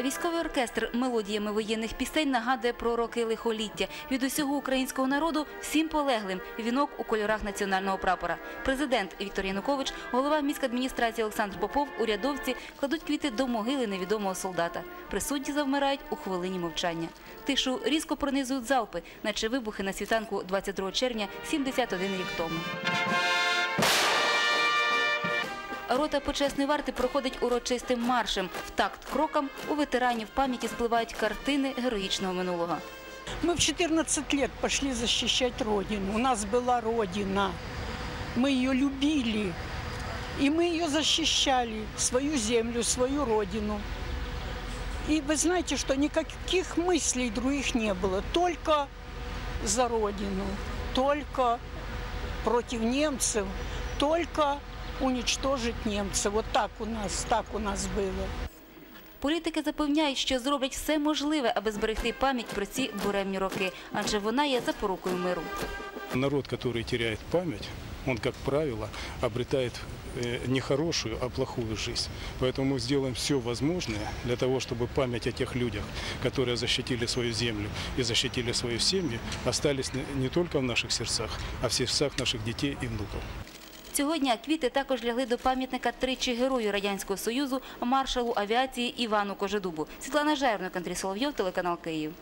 Військовий оркестр мелодіями воєнних пісень нагадує про роки лихоліття. Від усього українського народу всім полеглим вінок у кольорах національного прапора. Президент Віктор Янукович, голова міськадміністрації Олександр Попов, урядовці кладуть квіти до могили невідомого солдата. Присутні завмирають у хвилині мовчання. Тишу різко пронизують залпи, наче вибухи на світанку 22 червня 71 рік тому Рота почесної варти проходить урочистим маршем. В такт крокам у ветеранів пам'яті спливають картини героїчного минулого. Мы в 14 лет пошли защищать Родину. У нас была Родина. Мы ее любили. И мы ее защищали, свою землю, свою Родину. И вы знаете, что никаких мыслей других не было. Только за Родину. Только против немцев. Только уничтожить немцев. Вот так у нас, так у нас было. Політики запевняють, що зроблять все можливе, аби зберегти пам'ять про ці буремні роки, адже вона є запорукою миру. Народ, который теряет память, он, как правило, обретает э, не хорошую, а плохую жизнь. Поэтому мы сделаем все возможное для того, чтобы память о тех людях, которые защитили свою землю и защитили свою семью, остались не- не только в наших сердцах, а в сердцах наших детей и внуков. Цього дня квіти також лягли до пам'ятника тричі герою Радянського Союзу, маршалу авіації Івану Кожедубу. Світлана Жерник, Андрій Соловйов, телеканал Київ.